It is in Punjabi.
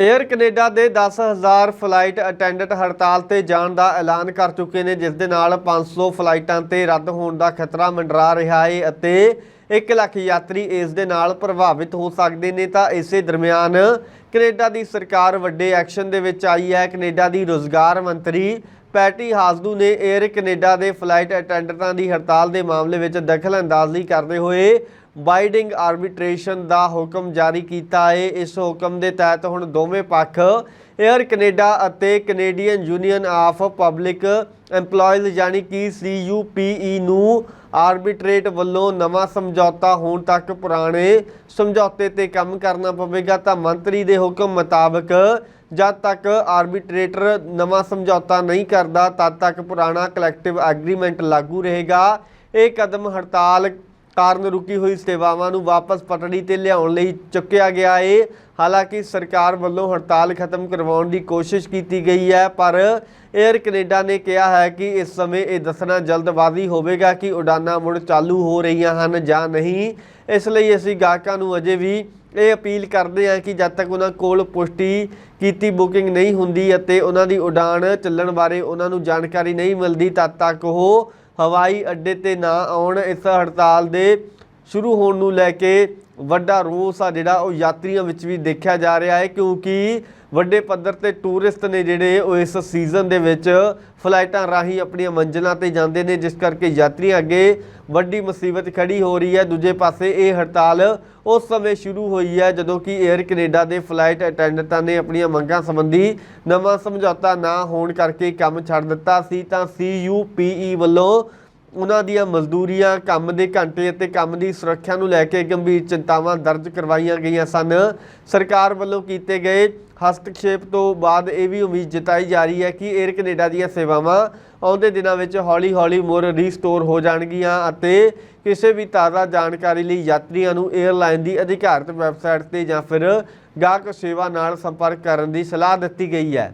에ਅਰ ਕੈਨੇਡਾ ਦੇ 10000 ਫਲਾਈਟ ਅਟੈਂਡੈਂਟ ਹੜਤਾਲ ਤੇ ਜਾਣ ਦਾ ਐਲਾਨ ਕਰ ਚੁੱਕੇ ਨੇ, ਜਿਸ ਦੇ ਨਾਲ 500 ਫਲਾਈਟਾਂ ਤੇ ਰੱਦ ਹੋਣ ਦਾ ਖਤਰਾ ਮੰਡਰਾ ਰਿਹਾ ਹੈ ਅਤੇ 1 ਲੱਖ ਯਾਤਰੀ ਇਸ ਦੇ ਨਾਲ ਪ੍ਰਭਾਵਿਤ ਹੋ ਸਕਦੇ ਨੇ। ਤਾਂ ਇਸੇ ਦਰਮਿਆਨ ਕੈਨੇਡਾ ਦੀ ਸਰਕਾਰ ਵੱਡੇ ਐਕਸ਼ਨ ਦੇ ਵਿੱਚ ਆਈ ਹੈ। ਕੈਨੇਡਾ ਦੀ ਰੋਜ਼ਗਾਰ ਮੰਤਰੀ ਪੈਟੀ ਹਾਸਦੂ ਨੇ 에ਅਰ ਕੈਨੇਡਾ ਦੇ ਫਲਾਈਟ ਅਟੈਂਡੈਂਟਾਂ ਦੀ ਹੜਤਾਲ ਦੇ ਮਾਮਲੇ ਵਿੱਚ ਦਖਲ ਅੰਦਾਜ਼ੀ ਕਰਦੇ ਹੋਏ ਬਾਈਡਿੰਗ ਆਰਬਿਟ੍ਰੇਸ਼ਨ ਦਾ ਹੁਕਮ ਜਾਰੀ ਕੀਤਾ ਹੈ ਇਸ ਹੁਕਮ ਦੇ ਤਹਿਤ ਹੁਣ ਦੋਵੇਂ ਪੱਖ 에ਅਰ ਕੈਨੇਡਾ ਅਤੇ Canadian Union of Public EMPLOYEES ਯਾਨੀ ਕਿ CUPE ਨੂੰ ਆਰਬਿਟਰੇਟ ਵੱਲੋਂ ਨਵਾਂ ਸਮਝੌਤਾ ਹੋਣ ਤੱਕ ਪੁਰਾਣੇ ਸਮਝੌਤੇ ਤੇ ਕੰਮ ਕਰਨਾ ਪਵੇਗਾ ਤਾਂ ਮੰਤਰੀ ਦੇ ਹੁਕਮ ਮੁਤਾਬਕ ਜਦ ਤੱਕ ਆਰਬਿਟਰੇਟਰ ਨਵਾਂ ਸਮਝੌਤਾ ਨਹੀਂ ਕਰਦਾ, ਤਦ ਤੱਕ ਪੁਰਾਣਾ ਕਲੈਕਟਿਵ ਐਗਰੀਮੈਂਟ ਲਾਗੂ ਰਹੇਗਾ। ਇਹ ਕਦਮ ਹੜਤਾਲ ਕਾਰਨ ਰੁਕੀ ਹੋਈ ਸੇਵਾਵਾਂ ਨੂੰ ਵਾਪਸ ਪਟੜੀ ਤੇ ਲਿਆਉਣ ਲਈ ਚੁੱਕਿਆ ਗਿਆ ਏ। ਹਾਲਾਂਕਿ ਸਰਕਾਰ ਵੱਲੋਂ ਹੜਤਾਲ ਖਤਮ ਕਰਵਾਉਣ ਦੀ ਕੋਸ਼ਿਸ਼ ਕੀਤੀ ਗਈ ਹੈ, ਪਰ 에ਅਰ ਕੈਨੇਡਾ ਨੇ ਕਿਹਾ ਹੈ ਕਿ ਇਸ ਸਮੇਂ ਇਹ ਦੱਸਣਾ ਜਲਦਬਾਜ਼ੀ ਹੋਵੇਗਾ ਕਿ ਉਡਾਨਾਂ ਮੁੜ ਚਾਲੂ ਹੋ ਰਹੀਆਂ ਹਨ ਜਾਂ ਨਹੀਂ। ਇਸ ਲਈ ਅਸੀਂ ਗਾਹਕਾਂ ਨੂੰ ਅਜੇ ਵੀ ਇਹ ਅਪੀਲ ਕਰਦੇ ਹਾਂ ਕਿ ਜਦ ਤੱਕ ਉਹਨਾਂ ਕੋਲ ਪੁਸ਼ਟੀ ਕੀਤੀ ਬੁਕਿੰਗ ਨਹੀਂ ਹੁੰਦੀ ਅਤੇ ਉਹਨਾਂ ਦੀ ਉਡਾਨ ਚੱਲਣ ਬਾਰੇ ਉਹਨਾਂ ਨੂੰ ਜਾਣਕਾਰੀ ਨਹੀਂ ਮਿਲਦੀ, ਤਦ ਤੱਕ ਉਹ ਹਵਾਈ ਅੱਡੇ ਤੇ ਨਾ ਆਉਣ ਇਸ ਹੜਤਾਲ ਦੇ ਸ਼ੁਰੂ ਹੋਣ ਨੂੰ ਲੈ ਕੇ ਵੱਡਾ ਰੋਸ ਆ ਜਿਹੜਾ ਉਹ ਯਾਤਰੀਆਂ ਵਿੱਚ ਵੀ ਦੇਖਿਆ ਜਾ ਰਿਹਾ ਹੈ, ਕਿਉਂਕਿ ਵੱਡੇ ਪੱਧਰ ਤੇ ਟੂਰਿਸਟ ਨੇ ਜਿਹੜੇ ਉਹ ਇਸ ਸੀਜ਼ਨ ਦੇ ਵਿੱਚ ਫਲਾਈਟਾਂ ਰਾਹੀਂ ਆਪਣੀਆਂ ਮੰਜ਼ਿਲਾਂ ਤੇ ਜਾਂਦੇ ਨੇ, ਜਿਸ ਕਰਕੇ ਯਾਤਰੀਆਂ ਅੱਗੇ ਵੱਡੀ ਮੁਸੀਬਤ ਖੜੀ ਹੋ ਰਹੀ ਹੈ। ਦੂਜੇ ਪਾਸੇ ਇਹ ਹੜਤਾਲ ਉਸ ਸਮੇਂ ਸ਼ੁਰੂ ਹੋਈ ਹੈ, ਜਦੋਂ ਕਿ 에ਅਰ ਕੈਨੇਡਾ ਦੇ ਫਲਾਈਟ ਅਟੈਂਡੈਂਟਾਂ ਨੇ ਆਪਣੀਆਂ ਮੰਗਾਂ ਸੰਬੰਧੀ ਨਵਾਂ ਸਮਝੌਤਾ ਨਾ ਹੋਣ ਕਰਕੇ ਕੰਮ ਛੱਡ ਦਿੱਤਾ ਸੀ। ਤਾਂ CUPE ਵੱਲੋਂ ਉਹਨਾਂ ਦੀਆਂ ਮਜ਼ਦੂਰੀਆਂ ਕੰਮ ਦੇ ਘੰਟੇ ਅਤੇ ਕੰਮ ਦੀ ਸੁਰੱਖਿਆ ਨੂੰ ਲੈ ਕੇ ਗੰਭੀਰ ਚਿੰਤਾਵਾਂ ਦਰਜ ਕਰਵਾਈਆਂ ਗਈਆਂ ਸਨ। ਸਰਕਾਰ ਵੱਲੋਂ ਕੀਤੇ ਗਏ ਹਸਤਕਸ਼ੇਪ ਤੋਂ ਬਾਅਦ ਇਹ ਵੀ ਉਮੀਦ ਜਤਾਈ ਜਾ ਰਹੀ ਹੈ ਕਿ 에ਅਰ ਕੈਨੇਡਾ ਦੀਆਂ ਸੇਵਾਵਾਂ ਆਉਂਦੇ ਦਿਨਾਂ ਵਿੱਚ ਹੌਲੀ-ਹੌਲੀ ਮੁੜ ਰੀਸਟੋਰ ਹੋ ਜਾਣਗੀਆਂ ਅਤੇ ਕਿਸੇ ਵੀ ਤਾਜ਼ਾ ਜਾਣਕਾਰੀ ਲਈ ਯਾਤਰੀਆਂ ਨੂੰ 에ਅਰਲਾਈਨ ਦੀ ਅਧਿਕਾਰਤ ਵੈਬਸਾਈਟ ਤੇ ਜਾਂ ਫਿਰ ਗਾਹਕ ਸੇਵਾ ਨਾਲ ਸੰਪਰਕ ਕਰਨ ਦੀ ਸਲਾਹ ਦਿੱਤੀ ਗਈ ਹੈ।